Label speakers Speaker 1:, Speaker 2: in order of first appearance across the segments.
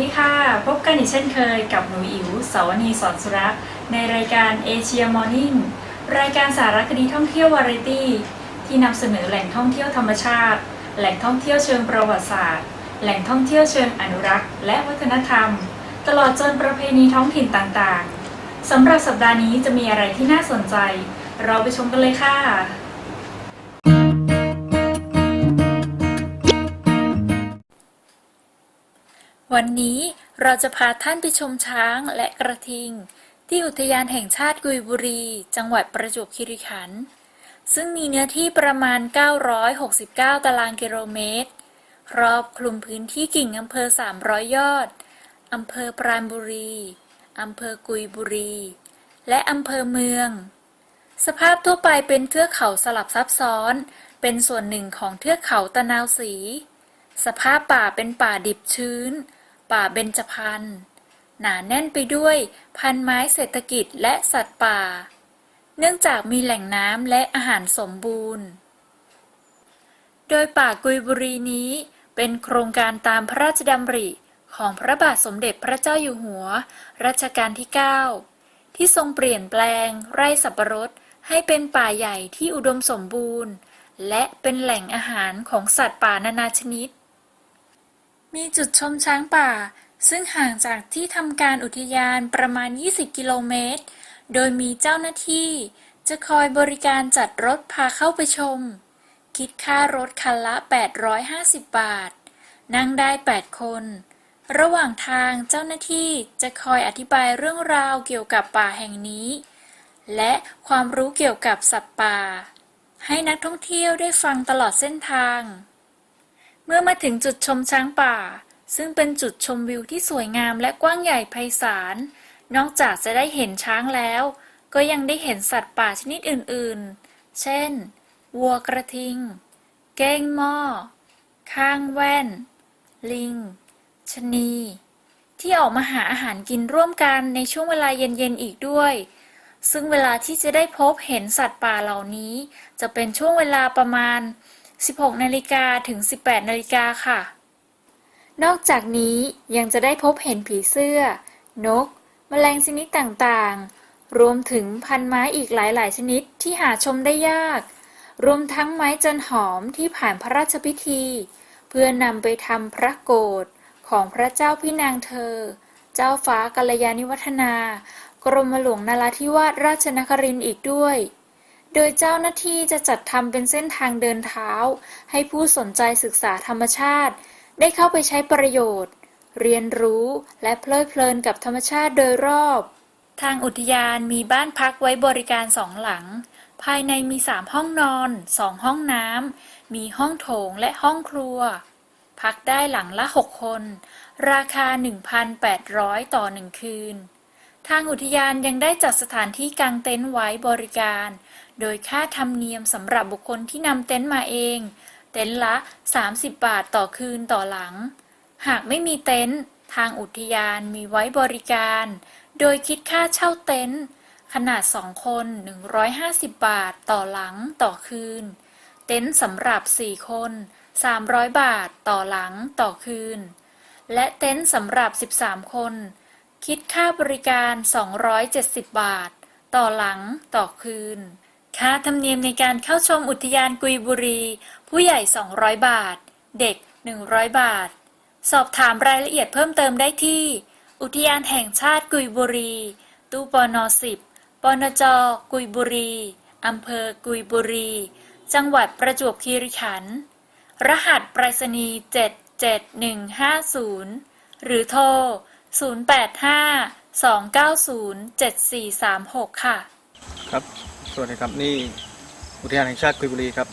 Speaker 1: สวัสดีค่ะ พบกันอีกเช่นเคยกับหนูอิ๋วสาวนีสอนสุรักษ์ในรายการเอเชียมอร์นิ่งรายการสารคดีท่องเที่ยววาไรตี้ ที่นำเสนอแหล่งท่องเที่ยวธรรมชาติ แหล่งท่องเที่ยวเชิงประวัติศาสตร์ แหล่งท่องเที่ยวเชิงอนุรักษ์ และวัฒนธรรม ตลอดจนประเพณีท้องถิ่นต่างๆสำหรับสัปดาห์นี้จะมีอะไรที่น่าสนใจ เราไปชมกันเลยค่ะ วันนี้เราจะพาท่านไปชมช้างและกระทิง ที่อุทยานแห่งชาติกุยบุรี จังหวัดประจวบคีรีขันธ์ซึ่งมีเนื้อที่ประมาณ 969 ตารางกิโลเมตร ครอบคลุมพื้นที่กิ่งอำเภอ 300 ยอด อำเภอปราณบุรี อำเภอกุยบุรี และอำเภอเมือง สภาพทั่วไปเป็นเทือกเขาสลับซับซ้อน เป็นส่วนหนึ่งของเทือกเขาตะนาวสี สภาพป่าเป็นป่าดิบชื้น ป่าเบญจพรรณหนาแน่นไปด้วยพันไม้เศรษฐกิจและสัตว์ป่า เนื่องจากมีแหล่งน้ำและอาหารสมบูรณ์ โดยป่ากุยบุรีนี้เป็นโครงการตามพระราชดำริของพระบาทสมเด็จพระเจ้าอยู่หัว รัชกาลที่ 9 ที่ทรงเปลี่ยนแปลง ไร่สับปะรดให้เป็นป่าใหญ่ที่อุดมสมบูรณ์ และเป็นแหล่งอาหารของสัตว์ป่านานาชนิด มีจุดชมช้างป่า ซึ่งห่างจากที่ทำการอุทยานประมาณ 20 กิโลเมตร โดยมีเจ้าหน้าที่ จะคอยบริการจัดรถพาเข้าไปชม คิดค่ารถคันละ 850 บาท นั่งได้ 8 คน ระหว่างทางเจ้าหน้าที่จะคอยอธิบายเรื่องราวเกี่ยวกับป่าแห่งนี้ และความรู้เกี่ยวกับสัตว์ป่า ให้นักท่องเที่ยวได้ฟังตลอดเส้นทาง มื่อมาถึงจุดชมช้างป่า ซึ่งเป็นจุดชมวิวที่สวยงามและกว้างใหญ่ไพศาล นอกจากจะได้เห็นช้างแล้ว ก็ยังได้เห็นสัตว์ป่าชนิดอื่นๆ เช่น วัวกระทิง เก้งหม้อ ข้างแว่น ลิงชะนี ที่ออกมาหาอาหารกินร่วมกันในช่วงเวลาเย็นๆ อีกด้วย ซึ่งเวลาที่จะได้พบเห็นสัตว์ป่าเหล่านี้ จะเป็นช่วงเวลาประมาณ 16 นาฬิกาถึง 18 นาฬิกาค่ะ นอกจากนี้ยังจะได้พบเห็นผีเสื้อ นก แมลงชนิดต่างๆ รวมถึงพันไม้อีกหลายๆ ชนิดที่หาชมได้ยาก รวมทั้งไม้จันหอมที่ผ่านพระราชพิธี เพื่อนำไปทำพระโกรธของพระเจ้าพี่นางเธอ เจ้าฟ้ากัลยาณิวัฒนา กรมหลวงนราธิวาสราชนครินทร์อีกด้วย โดยเจ้าหน้าที่จะจัดทำเป็นเส้นทางเดินเท้า ให้ผู้สนใจศึกษาธรรมชาติ ได้เข้าไปใช้ประโยชน์ เรียนรู้และเพลิดเพลินกับธรรมชาติโดยรอบ ทางอุทยานมีบ้านพักไว้บริการสองหลัง ภายในมีสามห้องนอนสองห้องน้ำมีห้องโถงและห้องครัว พักได้หลังละ6คน ราคา 1,800 ต่อหนึ่งคืน ทางอุทยานยังได้จัดสถานที่กางเต็นท์ไว้บริการ โดยค่าธรรมเนียมสำหรับบุคคลที่นำเต็นท์มาเอง เต็นท์ละ 30 บาทต่อคืนต่อหลัง หากไม่มีเต็นท์ทางอุทยานมีไว้บริการ โดยคิดค่าเช่าเต็นท์ขนาด 2 คน 150 บาทต่อหลังต่อคืน เต็นท์สำหรับ 4 คน 300 บาทต่อหลังต่อคืน และเต็นท์สำหรับ 13 คน คิดค่าบริการ 270 บาท ต่อหลังต่อคืน ค่าธรรมเนียมในการเข้าชมอุทยานกุยบุรี ผู้ใหญ่ 200 บาท เด็ก 100 บาท สอบถามรายละเอียดเพิ่มเติมได้ที่ อุทยานแห่งชาติกุยบุรี ตู้ปน10ปนจ กุยบุรี อำเภอกุยบุรี จังหวัดประจวบคีรีขันธ์ รหัสไปรษณีย์ 77150 หรือโทร 0852907436 ค่ะ
Speaker 2: ครับ สวัสดีครับนี่อุทยานแห่งชาติกุยบุรีครับ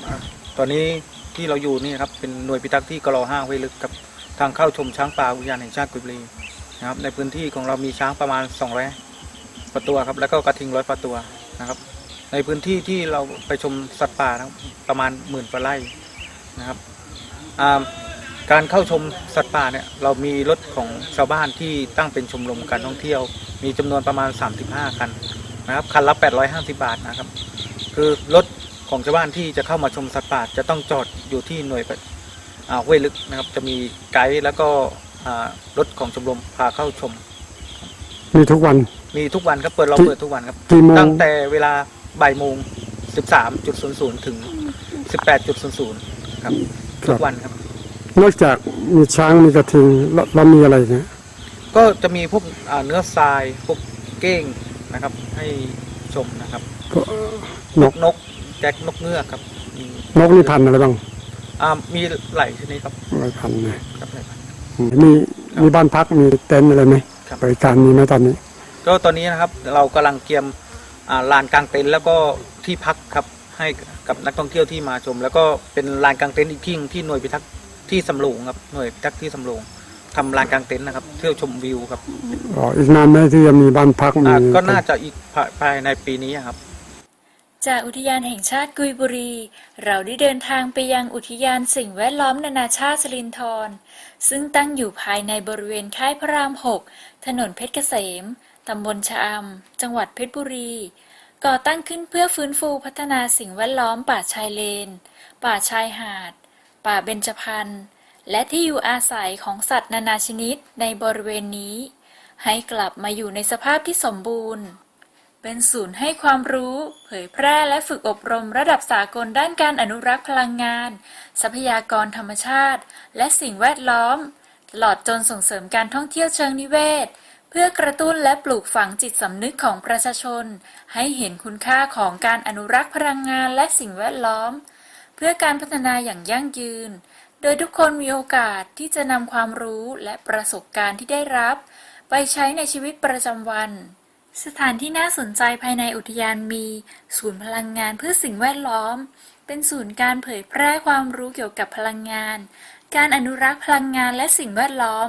Speaker 2: ตอนนี้ที่เราอยู่นี่ครับเป็นหน่วยพิทักษ์ที่กรอห้าห้วยลึกครับทางเข้าชมช้างป่าอุทยานแห่งชาติกุยบุรีนะครับในพื้นที่ของเรามีช้างประมาณ200ประตัวครับแล้วก็กระทิงร้อยประตัวนะครับในพื้นที่ที่เราไปชมสัตว์ป่านะรประมาณหมื่นกว่าไร่นะครับการเข้าชมสัตว์ป่าเนี่ยเรามีรถของชาวบ้านที่ตั้งเป็นชมรมการท่องเที่ยว มีจำนวนประมาณ 35 คัน นะครับคันละ 850 บาทนะครับ คือรถของชาวบ้านที่จะเข้ามาชมสัตว์ป่าจะต้องจอดอยู่ที่หน่วยอ่าห้วยลึกนะครับ จะมีไกด์แล้วก็อ่ารถของชมรมพาเข้าชม
Speaker 3: มีทุกวัน
Speaker 2: มีทุกวันครับเปิดเรา
Speaker 3: ที่
Speaker 2: เปิดทุกวันครับ
Speaker 3: กี่โมง
Speaker 2: ตั้งแต่เวลาบ่ายโมง 13.00 ถึง 18.00 ครับ
Speaker 3: ค
Speaker 2: ทุ
Speaker 3: รับ
Speaker 2: กวันครับ
Speaker 3: นอกจากมีช้างมีกระทิงแล้วเรามีอะไรอีกนะ
Speaker 2: ก็จะมีพวกอ่าเนื้อทรายพวกเก้ง นะครับ ให้ชมนะครับ
Speaker 3: ก็นก
Speaker 2: นกแจ็คนกเงือกครับมี
Speaker 3: นกนี่พันธุ์อะไรบ้าง
Speaker 2: อ่ามีหลายชนิดครับ
Speaker 3: หลายพันธุ์เลย
Speaker 2: ครับหลายพัน
Speaker 3: อืมมีมีบ้านพักมีเต็นท์อะไรไหม
Speaker 2: ครับ
Speaker 3: บริการมีไหมตอนนี้
Speaker 2: ก็ตอนนี้นะครับเรากำลังเตรียมอ่าลานกลางเต็นท์แล้วก็ที่พักครับให้กับนักท่องเที่ยวที่มาชม แล้วก็เป็นลานกลางเต็นท์อีกที่หนึ่งที่หน่วยพิทักษ์ที่สำโรงครับหน่วยพิทักษ์ที่สำโรง ทำลานกลางเต็นท์นะครับ เที่ยวชมวิวครับ
Speaker 3: อ๋ออีกนานไหมที่จะมีบ้านพักมี
Speaker 2: อ่าก็น่าจะอีกภายภายในปีนี้ครับ
Speaker 1: จากอุทยานแห่งชาติกุยบุรี เราได้เดินทางไปยังอุทยานสิ่งแวดล้อมนานาชาติสลินทรซึ่งตั้งอยู่ภายในบริเวณค่ายพระราม 6 ถนนเพชรเกษม ตำบลชะอำ จังหวัดเพชรบุรี ก่อตั้งขึ้นเพื่อฟื้นฟูพัฒนาสิ่งแวดล้อมป่าชายเลน ป่าชายหาด ป่าเบญจพรรณ และที่อยู่อาศัยของสัตว์นานาชนิดในบริเวณนี้ ให้กลับมาอยู่ในสภาพที่สมบูรณ์ เป็นศูนย์ให้ความรู้ เผยแพร่และฝึกอบรมระดับสากลด้านการอนุรักษ์พลังงาน ทรัพยากรธรรมชาติ และสิ่งแวดล้อม ตลอดจนส่งเสริมการท่องเที่ยวเชิงนิเวศ เพื่อกระตุ้นและปลูกฝังจิตสำนึกของประชาชน ให้เห็นคุณค่าของการอนุรักษ์พลังงานและสิ่งแวดล้อม เพื่อการพัฒนาอย่างยั่งยืน โดยทุกคนมีโอกาสที่จะนำความรู้และประสบการณ์ที่ได้รับ ไปใช้ในชีวิตประจำวัน สถานที่น่าสนใจภายในอุทยานมี ศูนย์พลังงานเพื่อสิ่งแวดล้อม เป็นศูนย์การเผยแพร่ความรู้เกี่ยวกับพลังงาน การอนุรักษ์พลังงานและสิ่งแวดล้อม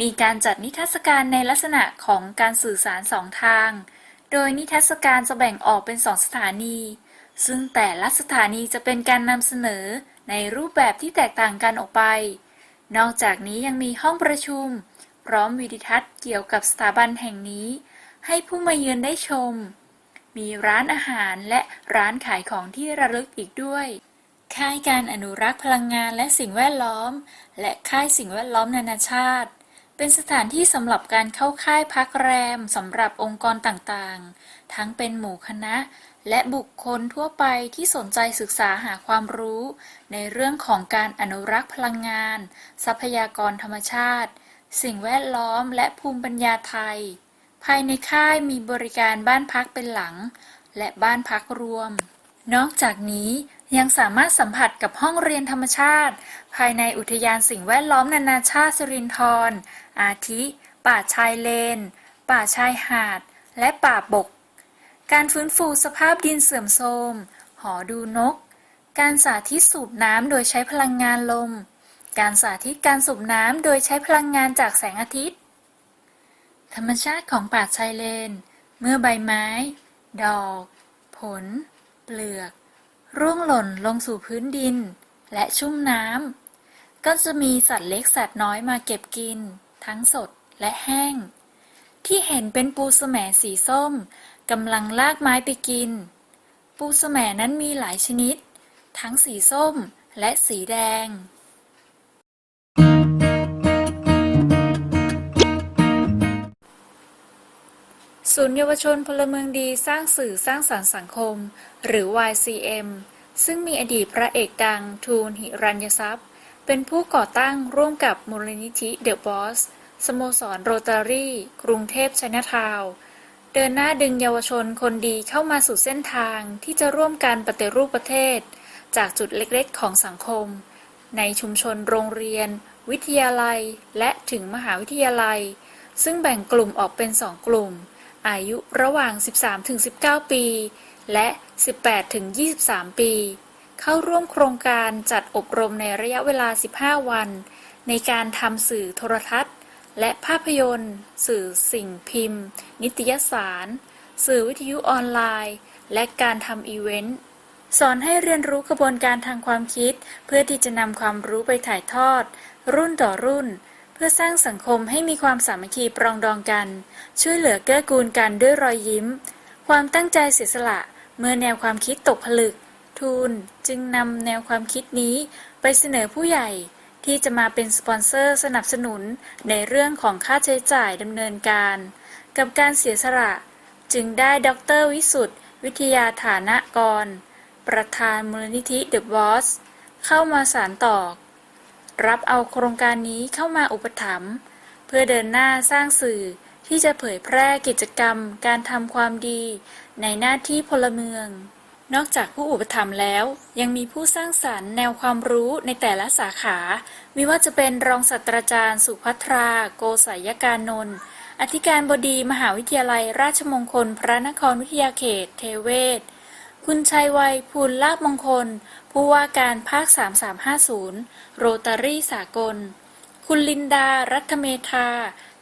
Speaker 1: มีการจัดนิทรรศการในลักษณะของการสื่อสารสองทาง โดยนิทรรศการจะแบ่งออกเป็นสองสถานี ซึ่งแต่ละสถานีจะเป็นการนำเสนอ ในรูปแบบที่แตกต่างกันออกไป นอกจากนี้ยังมีห้องประชุม พร้อมวิดิทัศน์เกี่ยวกับสถาบันแห่งนี้ ให้ผู้มาเยือนได้ชม มีร้านอาหารและร้านขายของที่ระลึกอีกด้วย ค่ายการอนุรักษ์พลังงานและสิ่งแวดล้อม และค่ายสิ่งแวดล้อมนานาชาติเป็นสถานที่สำหรับการเข้าค่ายพักแรมสำหรับองค์กรต่างๆ ทั้งเป็นหมู่คณะ และบุคคลทั่วไปที่สนใจศึกษาหาความรู้ ในเรื่องของการอนุรักษ์พลังงาน ทรัพยากรธรรมชาติ สิ่งแวดล้อมและภูมิปัญญาไทย ภายในค่ายมีบริการบ้านพักเป็นหลัง และบ้านพักรวม นอกจากนี้ยังสามารถสัมผัสกับห้องเรียนธรรมชาติ ภายในอุทยานสิ่งแวดล้อมนานาชาติสิรินธรอาทิ ป่าชายเลน ป่าชายหาด และป่าบก การฟื้นฟูสภาพดินเสื่อมโทรม หอดูนก การสาธิตสูบน้ำโดยใช้พลังงานลม การสาธิตการสูบน้ำโดยใช้พลังงานจากแสงอาทิตย์ ธรรมชาติของป่าชายเลน เมื่อใบไม้ ดอก ผล เปลือก ร่วงหล่นลงสู่พื้นดิน และชุ่มน้ำ ก็จะมีสัตว์เล็กสัตว์น้อยมาเก็บกิน ทั้งสดและแห้ง ที่เห็นเป็นปูสแสมสีส้ม กำลังลากไม้ไปกิน ปูสแสมนั้นมีหลายชนิด ทั้งสีส้มและสีแดง ศูนย์เยาวชนพลเมืองดีสร้างสื่อสร้างสรรค์สังคม หรือ YCM ซึ่งมีอดีตพระเอกดังทูลหิรัญยทรัพย์ เป็นผู้ก่อตั้งร่วมกับมูลนิธิเดอะบอสสโมสรโรตารี่ กรุงเทพชนะทาวน์ เดินหน้าดึงเยาวชนคนดีเข้ามาสู่เส้นทางที่จะร่วมกันปฏิรูปประเทศ จากจุดเล็กๆ ของสังคม ในชุมชนโรงเรียน วิทยาลัย และถึงมหาวิทยาลัย ซึ่งแบ่งกลุ่มออกเป็นสองกลุ่ม อายุระหว่าง 13-19 ปี และ 18-23 ปี เข้าร่วมโครงการจัดอบรมในระยะเวลา 15 วัน ในการทำสื่อโทรทัศน์ และภาพยนตร์ สื่อสิ่งพิมพ์ นิตยสาร สื่อวิทยุออนไลน์ และการทำอีเวนต์ สอนให้เรียนรู้กระบวนการทางความคิด เพื่อที่จะนำความรู้ไปถ่ายทอด รุ่นต่อรุ่น เพื่อสร้างสังคมให้มีความสามัคคีปรองดองกัน ช่วยเหลือเกื้อกูลกันด้วยรอยยิ้ม ความตั้งใจเสียสละ เมื่อแนวความคิดตกผลึก ทูลจึงนำแนวความคิดนี้ไปเสนอผู้ใหญ่ ที่จะมาเป็นสปอนเซอร์สนับสนุนในเรื่องของค่าใช้จ่ายดำเนินการ กับการเสียสละ จึงได้ดรวิสุทธ์วิทยาฐานะกร ประธานมูลนิธิเดอะบอสเข้ามาสารต่อ รับเอาโครงการนี้เข้ามาอุปถัมภ์เพื่อเดินหน้าสร้างสื่อที่จะเผยแพร่กิจกรรมการทำความดีในหน้าที่พลเมือง นอกจากผู้อุปถัมภ์แล้ว ยังมีผู้สร้างสรรค์แนวความรู้ในแต่ละสาขา ไม่ว่าจะเป็นรองศาสตราจารย์ สุภัทรา โกศยการนนท์อธิการบดีมหาวิทยาลัยราชมงคล พระนครวิทยาเขต เทเวศ คุณชัยวัยภูลลาบมงคล ผู้ว่าการภาค 3350 โรตารี่สากล คุณลินดา รัตเมธา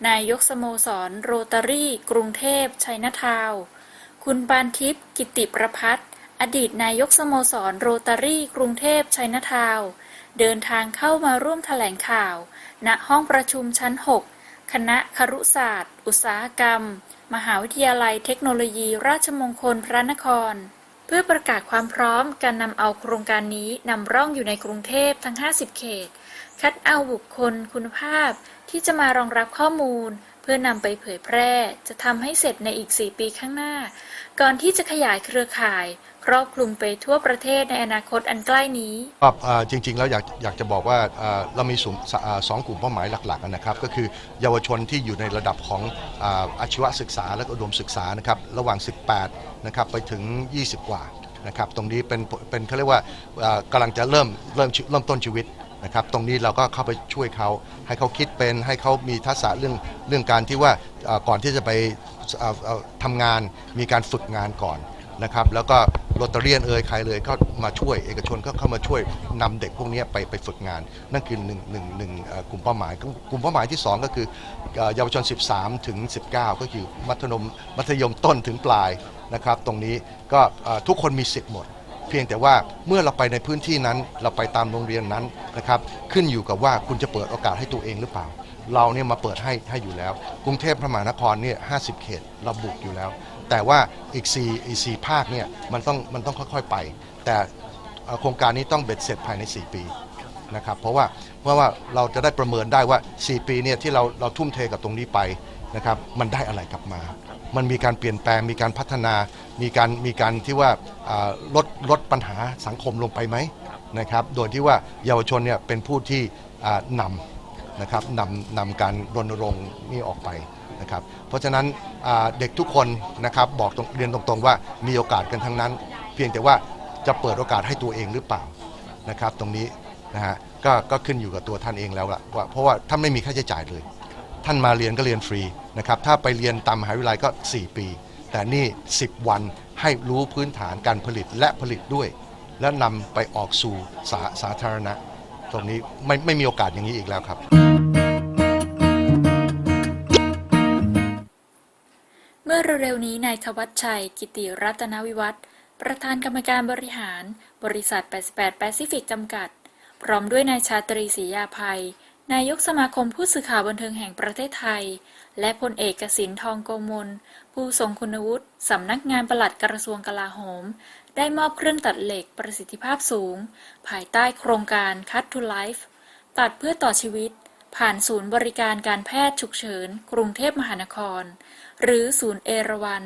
Speaker 1: นายกสโมสร โรตารี่ กรุงเทพ ชัยนาทาว คุณปานทิพย์ กิติประพัฒน์ อดีตนายกสโมสรโรตารี่กรุงเทพชัยนาทาวน์เดินทางเข้ามาร่วมแถลงข่าว ณห้องประชุมชั้น 6 คณะครุศาสตร์ อุตสาหกรรม มหาวิทยาลัยเทคโนโลยีราชมงคลพระนคร เพื่อประกาศความพร้อมการนำเอาโครงการนี้นำร่องอยู่ในกรุงเทพทั้ง 50 เขต คัดเอาบุคคลคุณภาพที่จะมารองรับข้อมูล เพื่อนำไปเผยแพร่ จะทำให้เสร็จในอีก 4 ปีข้างหน้า ก่อนที่จะขยายเครือข่าย ครอบคลุมไปทั่วประเทศในอนาคตอันใกล้นี้
Speaker 4: ก็เอ่อจริงๆ แล้วอยากอยากจะบอกว่าเอ่อเรามีสูงสอ่าสองกลุ่มเป้าหมายหลักๆนะครับก็คือเยาวชนที่อยู่ในระดับของอาอาชีวศึกษาและก็อุดมศึกษานะครับระหว่าง 18นะครับไปถึง 20 กว่านะครับตรงนี้เป็นเป็นเขาเรียกว่าอ่อกำลังจะเริ่มเริ่มเริ่มต้นชีวิตนะครับตรงนี้เราก็เข้าไปช่วยเขาให้เขาคิดเป็นให้เขามีทักษะเรื่องเรื่องการที่ว่าอ่อก่อนที่จะไป ทำงานมีการฝึกงานก่อนนะครับแล้วก็โรตาเรียนเอ่ยใครเลยก็มาช่วย เอกชนก็เข้ามาช่วยนำเด็กพวกนี้ไปไปฝึกงาน นั่นคือหนึ่งหนึ่งหนึ่งกลุ่มเป้าหมาย กลุ่มเป้าหมายที่ 2 ก็คือเยาวชน 13 ถึง 19 ก็คือมัธยมมัธยมต้นถึงปลายนะครับตรงนี้ก็ทุกคนมีสิทธิ์หมด เพียงแต่ว่าเมื่อเราไปในพื้นที่นั้นเราไปตามโรงเรียนนั้นนะครับขึ้นอยู่กับว่าคุณจะเปิดโอกาสให้ตัวเองหรือเปล่า เราเนี่ยมาเปิดให้ให้อยู่แล้ว กรุงเทพพระมหานครเนี่ย50เขตเราบุกอยู่แล้ว แต่ว่าอีก4อีก4ภาคเนี่ยมันต้องมันต้องค่อยๆไป แต่โครงการนี้ต้องเบ็ดเสร็จภายใน 4 ปีนะครับเพราะว่าเพราะว่าเราจะได้ประเมินได้ว่า 4 ปีเนี่ยที่เราเราทุ่มเทกับตรงนี้ไปนะครับมันได้อะไรกลับมา มันมีการเปลี่ยนแปลงมีการพัฒนา มีการมีการที่ว่าลดลดปัญหาสังคมลงไปไหมนะครับโดยที่ว่าเยาวชนเนี่ยเป็นผู้ที่นำ นะครับนำนำการรณรงค์นี้ออกไปนะครับเพราะฉะนั้นเด็กทุกคนนะครับบอกเรียนตรงๆว่ามีโอกาสกันทั้งนั้น เพียงแต่ว่าจะเปิดโอกาสให้ตัวเองหรือเปล่านะครับ ตรงนี้นะฮะก็ก็ขึ้นอยู่กับตัวท่านเองแล้วล่ะว่าเพราะว่าท่านไม่มีค่าใช้จ่ายเลย ท่านมาเรียนก็เรียนฟรีนะครับถ้าไปเรียนตามมหาวิทยาลัยก็ 4 ปี แต่นี่ 10 วันให้รู้พื้นฐานการผลิตและผลิตด้วย และนำไปออกสู่สาสาธารณะ ตรงนี้ไม่ไม่มีโอกาสอย่างนี้อีกแล้วครับ
Speaker 1: เมื่อเร็วๆนี้นายธวัชชัย กิติรัตนวิวัฒน์ประธานกรรมการบริหาร บริษัท 88 แปซิฟิกจำกัด พร้อมด้วยนายชาตรีศรียาภัย นายกสมาคมผู้สื่อข่าวบันเทิงแห่งประเทศไทย และพลเอกกสินทองโกมล ผู้ทรงคุณวุฒิสำนักงานปลัดกระทรวงกลาโหม ได้มอบเครื่องตัดเหล็กประสิทธิภาพสูง ภายใต้โครงการ Cut to Life ตัดเพื่อต่อชีวิต ผ่านศูนย์บริการการแพทย์ฉุกเฉิน กรุงเทพมหานคร หรือศูนย์เอราวัณ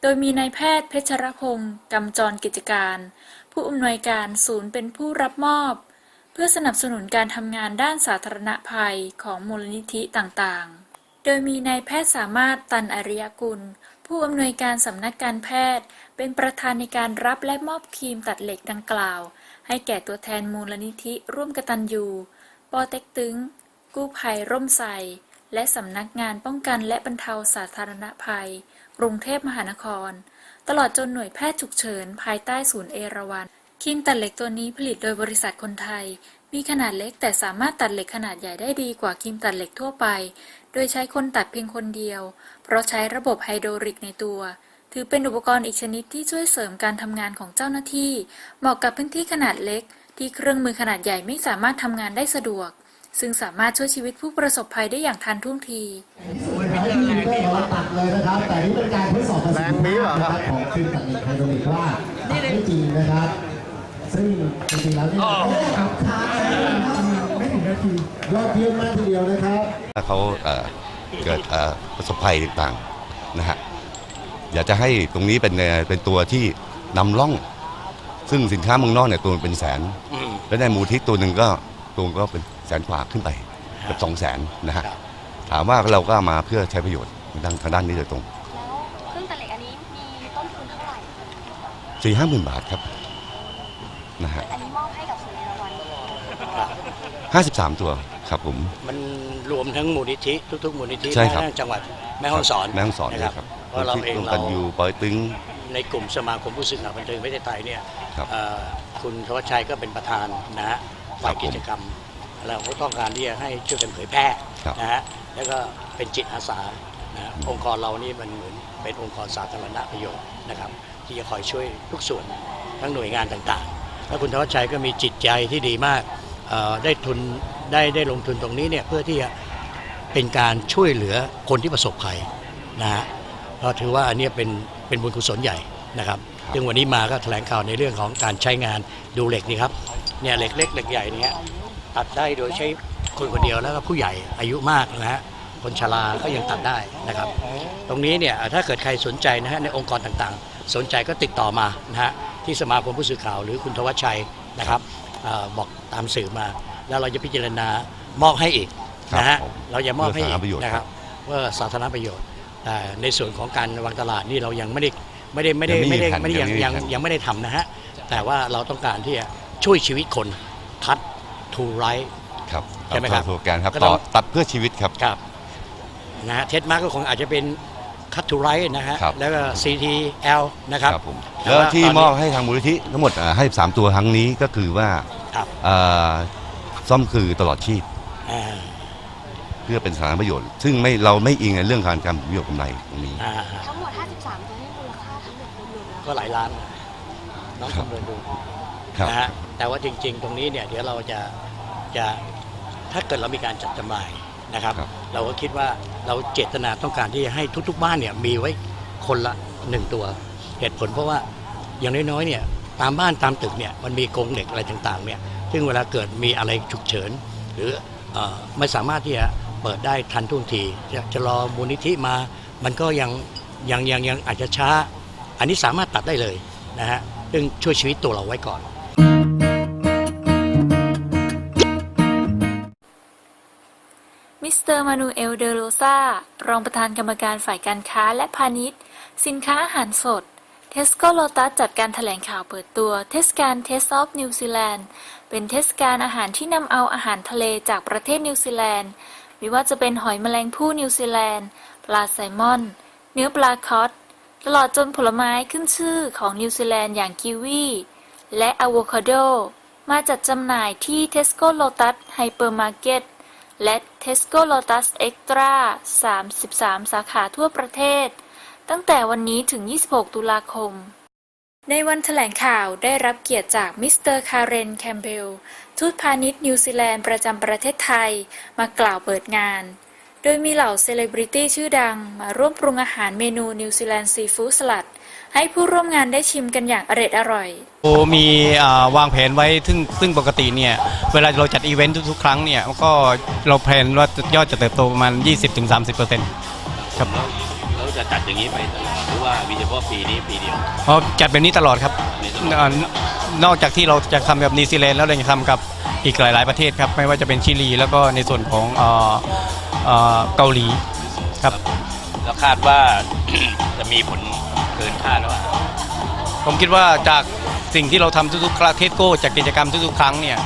Speaker 1: โดยมีนายแพทย์เพชรพงศ์กำจรกิจการ ผู้อำนวยการศูนย์เป็นผู้รับมอบ เพื่อสนับสนุนการทำงานด้านสาธารณภัยของมูลนิธิต่างๆ โดยมีนายแพทย์สามารถตันอริยกุล ผู้อำนวยการสำนักการแพทย์ เป็นประธานในการรับและมอบครีมตัดเหล็กดังกล่าว ให้แก่ตัวแทนมูลนิธิร่วมกตัญญูปอเต็กตึง กู้ภัยร่มไทรและสำนักงานป้องกันและบรรเทาสาธารณภัย กรุงเทพมหานคร ตลอดจนหน่วยแพทย์ฉุกเฉิน ภายใต้ศูนย์เอราวัณครีมตัดเหล็กตัวนี้ผลิตโดยบริษัทคนไทย มีขนาดเล็กแต่สามารถตัดเหล็กขนาดใหญ่ได้ดีกว่าครีมตัดเหล็กทั่วไป โดยใช้คนตัดเพียงคนเดียว เพราะใช้ระบบไฮโดรลิกในตัว ถือเป็นอุปกรณ์อีกชนิดที่ช่วยเสริมการทำงานของเจ้าหน้าที่ เหมาะกับพื้นที่ขนาดเล็ก ที่เครื่องมือขนาดใหญ่ไม่สามารถทำงานได้สะดวก ซึ่งสามารถช่วยชีวิตผู้ประสบภัยได้อย่างทันท่วงที
Speaker 5: แรงมีก็เราตัดเลยนะครับแต่นี่เป็นการทดสอบประสิทธิภาพนะครับของครีมตัดเหล็กไฮโดรลิกว่าได้จริงนะครับ ซึ่งจริงๆแล้วเนี่ยกับค้างไม่ถึงนายอดเยี่ยมมากทีเดียวนะครับ
Speaker 6: ถ้าเขาเอ่อเกิดเอ่อประสบภัยต่างๆนะฮะอยากจะให้ตรงนี้เป็นเอ่อเป็นตัวที่นำร่อง ซึ่งสินค้าเมืองนอกเนี่ยตัวมันเป็นแสน และในหมูทิศตัวหนึ่งก็ตัวก็เป็นแสนกว่าขึ้นไปเกือบสองแสนนะฮะถามว่าเราก็เอามาเพื่อใช้ประโยชน์ทางทางด้านนี้โดยตรง
Speaker 7: แล้วเครื่องตัดเหล็กอันนี้มีต้นทุนเท่าไหร่
Speaker 6: สี่ห้าหมื่นบาทครับ นะฮะ
Speaker 7: อันนี้มอบให้กับศูนย์เอราวัณ
Speaker 6: ห้าสิบสามตัวครับผม
Speaker 8: มันรวมทั้งมูลนิธิทุกๆมูลนิธิ
Speaker 6: ใช่ครับ
Speaker 8: แม้กะทั่งจังหวัดแม่ฮ่องสอน
Speaker 6: แม่ฮ่องสอน
Speaker 8: นะ
Speaker 6: เล
Speaker 8: ค
Speaker 6: ย
Speaker 8: รับ
Speaker 6: ครับ
Speaker 8: เพราะเราเอง
Speaker 6: ร่วม
Speaker 8: เรา
Speaker 6: กันอยู่ปอยตึง
Speaker 8: ในกลุ่มสมาคมผู้สื่อข่าวบันเทิงประเทศไทยเนี่ย
Speaker 6: ครับ
Speaker 8: เอ่อคุณธวัชชัยก็เป็นประธานนะฮะฝ่าย
Speaker 6: ครับผม
Speaker 8: กิจกรรม เราก็ต้องการที่จะให้ช่วยกันเผยแพร่
Speaker 6: ครับ
Speaker 8: นะฮะแล้วก็เป็นจิตอาสานะฮะองค์กรเรานี่มันเหมือนเป็นองค์กรสาธารณประโยชน์นะครับ ที่จะคอยช่วยทุกส่วนทั้งหน่วยงานต่างๆ แล้วคุณธวัชชัยก็มีจิตใจที่ดีมากเอ่อได้ทุนได้ได้ลงทุนตรงนี้เนี่ยเพื่อที่จะเป็นการช่วยเหลือคนที่ประสบภัยนะฮะเราถือว่าอันเนี้ยเป็นเป็นบุญกุศลใหญ่นะครับซึ่งวันนี้มาก็แถลงข่าวในเรื่องของการใช้งานดูเหล็กนี่ครับเนี่ยเหล็กเล็กเหล็กใหญ่เนี่ยตัดได้โดยใช้คนคนเดียวแล้วก็ผู้ใหญ่อายุมากนะฮะคนชราก็ยังตัดได้นะครับ ตรงนี้เนี่ยถ้าเกิดใครสนใจนะฮะในองค์กรต่างๆ สนใจก็ติดต่อมานะฮะที่สมาคมผู้สื่อข่าวหรือคุณธวัชชัยนะครับเออบอกตามสื่อมา แล้วเราจะพิจารณามอบให้อีกนะฮะ
Speaker 6: ครับผม
Speaker 8: เราจะมอบให้อีก
Speaker 6: เพื่อสาธารณประโยชน์
Speaker 8: นะครับเพื่อสาธารณประโยชน์แต่ในส่วนของการวางตลาดนี่เรายังไม่ได้ไม่ได้ไม่ได้
Speaker 6: ยังไม่
Speaker 8: ไม่
Speaker 6: มี
Speaker 8: ได้
Speaker 6: แผน
Speaker 8: ไม่ได้ยัง
Speaker 6: ยั
Speaker 8: ยัง
Speaker 6: ไม่มีแผน
Speaker 8: ยังไม่ได้ทำนะฮะแต่ว่าเราต้องการที่จะช่วยชีวิตคนทัดทูไร
Speaker 6: ครับ
Speaker 8: ใช่ไหมครับ
Speaker 6: ตาโครงการครับ
Speaker 8: ก็ต้
Speaker 6: ต่
Speaker 8: อ
Speaker 6: องตัดเพื่อชีวิตครับ
Speaker 8: ครับนะฮะเท็ดมาร์ก็คงอาจจะเป็น คัตทูไรนะฮะ
Speaker 6: ครับ
Speaker 8: แล้วก็ CTL นะครับ
Speaker 6: ครับผม
Speaker 8: แต่
Speaker 6: แล้ว
Speaker 8: ว่า
Speaker 6: ที่
Speaker 8: ตอนนี้
Speaker 6: มอบให้ทางมูลนิธิทั้งหมดอ่าให้สามตัวครั้งนี้ก็คือว่า
Speaker 8: ครับ
Speaker 6: อ่าซ่อมคือตลอดชีพ
Speaker 8: อ่า
Speaker 6: เพื่อเป็นสาธารณประโยชน์ ซึ่งไม่เราไม่อิงในเรื่องการการประโยชน์กำไรตรงนี้
Speaker 8: อ่า
Speaker 7: ทั้งหมด 53 ตัวนี้มูลค่าทั้งหมดรวมๆแล้ว
Speaker 8: ก็หลายล้าน น้อง
Speaker 6: ครับ
Speaker 8: คำนวณดู
Speaker 6: ครับ
Speaker 8: นะฮะแต่ว่าจริง ๆ ตรงนี้เนี่ยเดี๋ยวเราจะจะถ้าเกิดเรามีการจัดจำหน่าย นะครับ
Speaker 6: ครับ
Speaker 8: เราก็คิดว่าเราเจตนาต้องการที่จะให้ทุก ๆ บ้านเนี่ยมีไว้คนละหนึ่งตัว เหตุผลเพราะว่าอย่างน้อยๆเนี่ยตามบ้านตามตึกเนี่ยมันมีกรงเหล็กอะไรต่างๆเนี่ยซึ่งเวลาเกิดมีอะไรฉุกเฉิน หรือเอ่อไม่สามารถที่จะเปิดได้ทันท่วงทีจะจะรอมูลนิธิมา มันก็ยังยังยังยังอาจจะช้า อันนี้สามารถตัดได้เลยนะฮะซึ่งช่วยชีวิตตัวเราไว้ก่อน
Speaker 1: เตอร์มานูเอล เดโรซารองประธานกรรมการฝ่ายการค้าและพาณิชย์ สินค้าอาหารสด เทสโก้โลตัสจัดการแถลงข่าวเปิดตัวเทศกาลเทสออฟนิวซีแลนด์เป็นเทศกาลอาหารที่นำเอาอาหารทะเลจากประเทศนิวซีแลนด์ไม่ว่าจะเป็นหอยแมลงภู่นิวซีแลนด์ ปลาไซมอน เนื้อปลาคอตตลอดจนผลไม้ขึ้นชื่อของนิวซีแลนด์อย่างกิวีและอะโวคาโด มาจัดจำหน่ายที่ Tesco Lotus Hypermarket และ Tesco Lotus Extra 33 สาขาทั่วประเทศ ตั้งแต่วันนี้ถึง 26 ตุลาคม ในวันแถลงข่าวได้รับเกียรติจากมิสเตอร์คาร์เรนแคมเบลทูตพาณิชย์นิวซีแลนด์ประจำประเทศไทย มากล่าวเปิดงาน โดยมีเหล่าเซเลบริตี้ชื่อดังมาร่วมปรุงอาหารเมนูนิวซีแลนด์ซีฟู้ดสลัด ให้ผู้ร่วมงานได้ชิมกันอย่างอร็ดอร่อย
Speaker 9: โอ้มีอ่าวางแผนไว้ซึ่งซึ่งปกติเนี่ยเวลาเราจัดอีเวนต์ทุกๆ ครั้งเนี่ยก็เราแพลนว่ายอดจะเติบโตประมาณ 20-30%ครับ
Speaker 10: เราจะจัดอย่างนี้ไปตลอดหรือว่ามีเฉพาะปีนี้ปีเดียว
Speaker 9: เพราะจัดแบบนี้ตลอดครับอ่านอกจากที่เราจะทำกับนิวซีแลนด์แล้วเรายังทำกับอีกหลาย ๆประเทศครับไม่ว่าจะเป็นชิลี แล้วก็ในส่วนของเอ่อเอ่อเกาหลีครับ
Speaker 10: แล้วคาดว่าจะมีผลเกินคาดหรือเปล่า
Speaker 9: ผมคิดว่าจากสิ่งที่เราทำทุกๆครั้งเทสโก้จากกิจกรรมทุกๆครั้งเนี่ย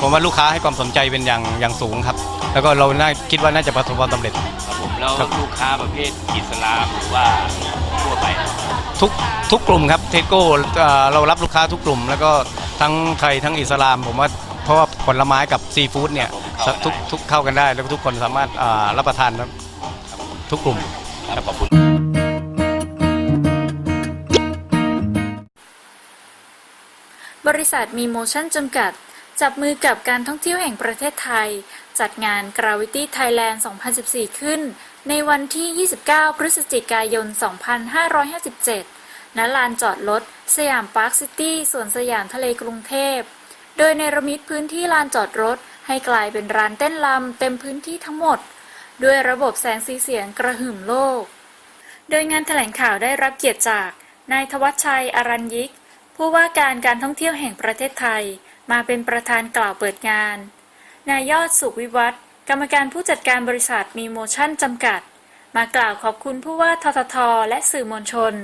Speaker 9: ผมว่าลูกค้าให้ความสนใจเป็นอย่างอย่างสูงครับ แล้วก็เราน่าคิดว่าน่าจะประสบความสำเร็จ
Speaker 10: ครับผมแล้ว
Speaker 9: ครับ
Speaker 10: ลูกค้าประเภทอิสลามหรือว่าทั่วไป
Speaker 9: ทุกทุกกลุ่มครับเทสโก้เอ่อเรารับลูกค้าทุกกลุ่ม แล้วก็ทั้งไทยทั้งอิสลาม ผมว่าเพราะว่าผลไม้กับซีฟู้ดเนี่ย
Speaker 10: ครับผม
Speaker 9: ทุกทุกเข้ากันได้ แล้วก็ทุกคนสามารถอ่ารับประทานครับทุกกลุ่ม
Speaker 10: ครับขอบคุณ
Speaker 1: บริษัทมีโมชั่นจำกัด จับมือกับการท่องเที่ยวแห่งประเทศไทย จัดงาน Gravity Thailand 2014 ขึ้น ในวันที่ 29 พฤศจิกายน 2557 ณ ลานจอดรถสยามพาร์คซิตี้สวนสยามทะเลกรุงเทพ โดยในระมิตพื้นที่ลานจอดรถ ให้กลายเป็นร้านเต้นรำเต็มพื้นที่ทั้งหมด ด้วยระบบแสงสีเสียงกระหึ่มโลก โดยงานแถลงข่าวได้รับเกียรติจากนายธวัชชัย อรัญยิก ผู้ว่าการการท่องเที่ยวแห่งประเทศไทย มาเป็นประธานกล่าวเปิดงาน นายยอดสุขวิวัฒน์กรรมการผู้จัดการบริษัทมีโมชั่นจำกัด มากล่าวขอบคุณผู้ว่าททท และสื่อมวลชน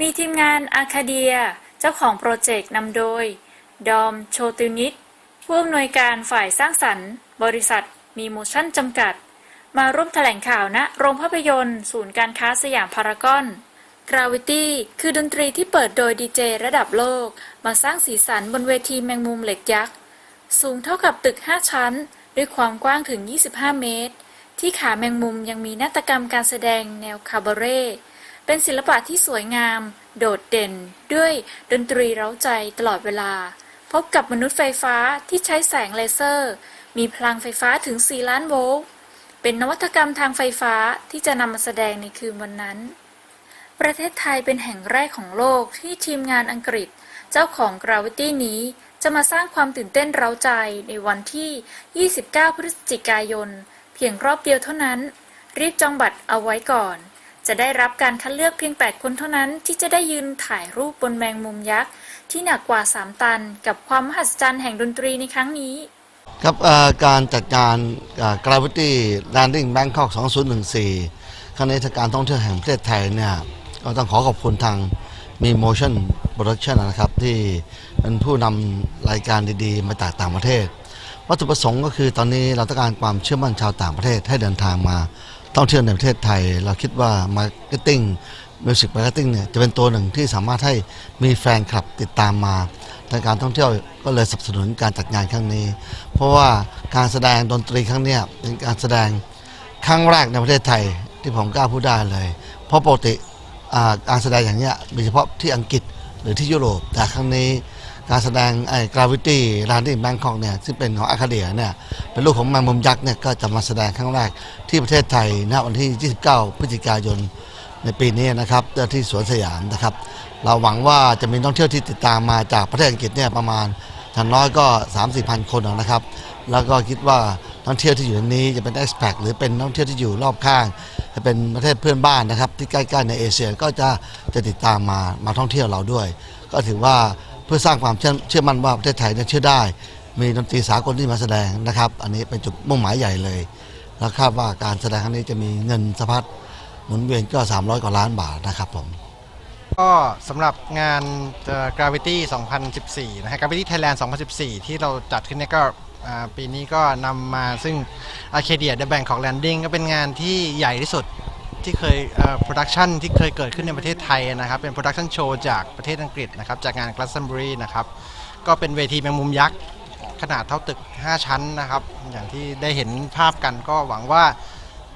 Speaker 1: มีทีมงานอาคาเดีย เจ้าของโปรเจกต์นำโดย ดอม โชตินิตผู้อำนวยการฝ่ายสร้างสรรค์ บริษัท มีโมชั่นจำกัด มาร่วมแถลงข่าวณโรงภาพยนตร์ ศูนย์การค้าสยามพารากอน Gravity คือดนตรีที่เปิดโดยดีเจระดับโลก มาสร้างสีสันบนเวทีแมงมุมเหล็กยักษ์ สูงเท่ากับตึก 5 ชั้น ด้วยความกว้างถึง 25 เมตร ที่ขาแมงมุมยังมีนาฏกรรมการแสดงแนวคาบาเร่เป็นศิลปะที่สวยงาม โดดเด่น ด้วยดนตรีเร้าใจตลอดเวลา พบกับมนุษย์ไฟฟ้าที่ใช้แสงเลเซอร์ มีพลังไฟฟ้าถึง 4 ล้านโวลต์เป็นนวัตกรรมทางไฟฟ้าที่จะนำมาแสดงในคืนวันนั้น ประเทศไทยเป็นแห่งแรกของโลกที่ทีมงานอังกฤษ เจ้าของ Gravity นี้ จะมาสร้างความตื่นเต้นเร้าใจในวันที่ 29 พฤศจิกายน เพียงรอบเดียวเท่านั้น รีบจองบัตรเอาไว้ก่อน จะได้รับการคัดเลือกเพียง 8 คนเท่านั้นที่จะได้ยืนถ่ายรูปบนแมงมุมยักษ์ ที่หนักกว่า 3 ตัน กับความมหัศจรรย์แห่งดนตรีในครั้งนี้
Speaker 11: ครับการจัดงาน Gravity Landing Bangkok 2014ครั้งนี้ทางการท่องเที่ยวแห่งประเทศไทยเนี่ย ก็ต้องขอขอบคุณทางมี Motion Production นะครับ ที่เป็นผู้นำรายการดีๆ มาจากต่างประเทศ วัตถุประสงค์ก็คือตอนนี้เราต้องการความเชื่อมั่นชาวต่างประเทศให้เดินทางมาท่องเที่ยวในประเทศไทย เราคิดว่า Marketing Music Marketing เนี่ยจะเป็นตัวหนึ่งที่สามารถให้มีแฟนคลับติดตามมาทางการท่องเที่ยวก็เลยสนับสนุนการจัดงานครั้งนี้ เพราะว่าการแสดงดนตรีครั้งนี้เป็นการแสดงครั้งแรกในประเทศไทยที่ผมกล้าพูดได้เลย เพราะปกติ การแสดงอย่างเนี้ยมีเฉพาะที่อังกฤษหรือที่ยุโรป แต่ครั้งนี้การแสดงไอ้ Gravity Landing Bangkok เนี่ยซึ่งเป็นของอาคาเดียเนี่ยเป็นลูกของแมงมุมยักษ์เนี่ยก็จะมาแสดงครั้งแรกที่ประเทศไทยณวันที่ 29 พฤศจิกายนในปีนี้นะครับที่สวนสยามนะครับ เราหวังว่าจะมีนักท่องเที่ยวที่ติดตามมาจากประเทศอังกฤษเนี่ยประมาณอย่างน้อยก็ 3 4พันคนนะครับ แล้วก็คิดว่านักท่องเที่ยวที่อยู่ในนี้จะเป็น expat หรือเป็นนักท่องเที่ยวที่อยู่รอบข้าง จะเป็นประเทศเพื่อนบ้านนะครับ ที่ใกล้ๆในเอเชียก็จะจะติดตามมามาท่องเที่ยวเราด้วย ก็ถือว่าเพื่อสร้างความเชื่อเชื่อมั่นว่าประเทศไทยเนี่ยเชื่อได้ มีดนตรีสากลที่มาแสดงนะครับ อันนี้เป็นจุดมุ่งหมายใหญ่เลย แล้วคาดว่าการแสดงครั้งนี้จะมีเงินสะพัดหมุนเวียนก็ 300 กว่าล้านบาทนะครับผม
Speaker 12: ก็สำหรับงาน Gravity 2014 นะฮะ Gravity Thailand 2014 ที่เราจัดขึ้นเนี่ยก็ ปีนี้ก็นำมาซึ่ง Arcadia The Bangkok Landing ก็เป็นงานที่ใหญ่ที่สุดที่เคยโปรดักชันที่เคยเกิดขึ้นในประเทศไทยนะครับ เป็นโปรดักชันโชว์จากประเทศอังกฤษนะครับ จากงาน Glastonbury นะครับ ก็เป็นเวทีแมงมุมยักษ์ขนาดเท่าตึก 5 ชั้นนะครับ อย่างที่ได้เห็นภาพกันก็หวังว่า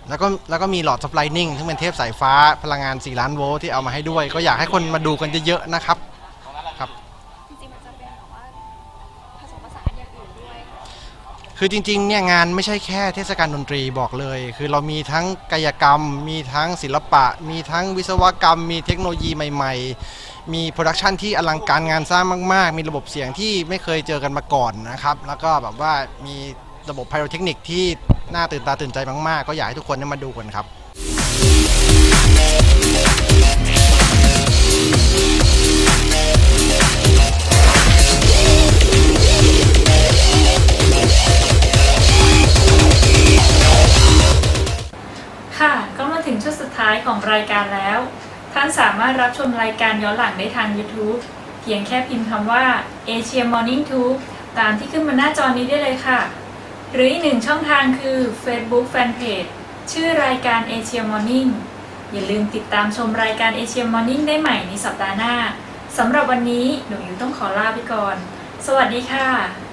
Speaker 12: แล้วก็แล้วก็มีหลอดสป l ายนิ่งซึ่งเป็นเทพสายฟ้าพลังงาน 4 ล้านโวลต์ที่เอามาให้ด้วย ก็อยากให้คนมาดูกันเยอะๆนะครับ คื
Speaker 7: อ
Speaker 12: จริงๆเนี่ยงานไม่ใช่แค่เทศกาลดนตรีบอกเลย คือเรามีทั้งกายกรรม มีทั้งศิลปะ มีทั้งวิศวกรรม มีเทคโนโลยีใหม่ๆ มีโปรดักชันที่อลังการงานสร้างมาก ๆ มีระบบเสียงที่ไม่เคยเจอกันมาก่อนนะครับ แล้วก็แบบว่ามีระบบไพโรเทคนิคที่น่าตื่นตาตื่นใจมาก ๆ ก็อยากให้ทุกคนได้มาดูกันครับา
Speaker 1: ยของรายการแล้ว ท่านสามารถรับชมรายการย้อนหลังได้ทาง YouTube เพียงแค่พิมพ์คำว่า Asia Morning Tube ตามที่ขึ้นบนหน้าจอนี้ได้เลยค่ะ หรืออีกหนึ่งช่องทางคือ Facebook Fanpage ชื่อรายการ Asia Morning อย่าลืมติดตามชมรายการ Asia Morning ได้ใหม่ในสัปดาห์หน้าสำหรับวันนี้หนูอยู่ต้องขอลาไปก่อน สวัสดีค่ะ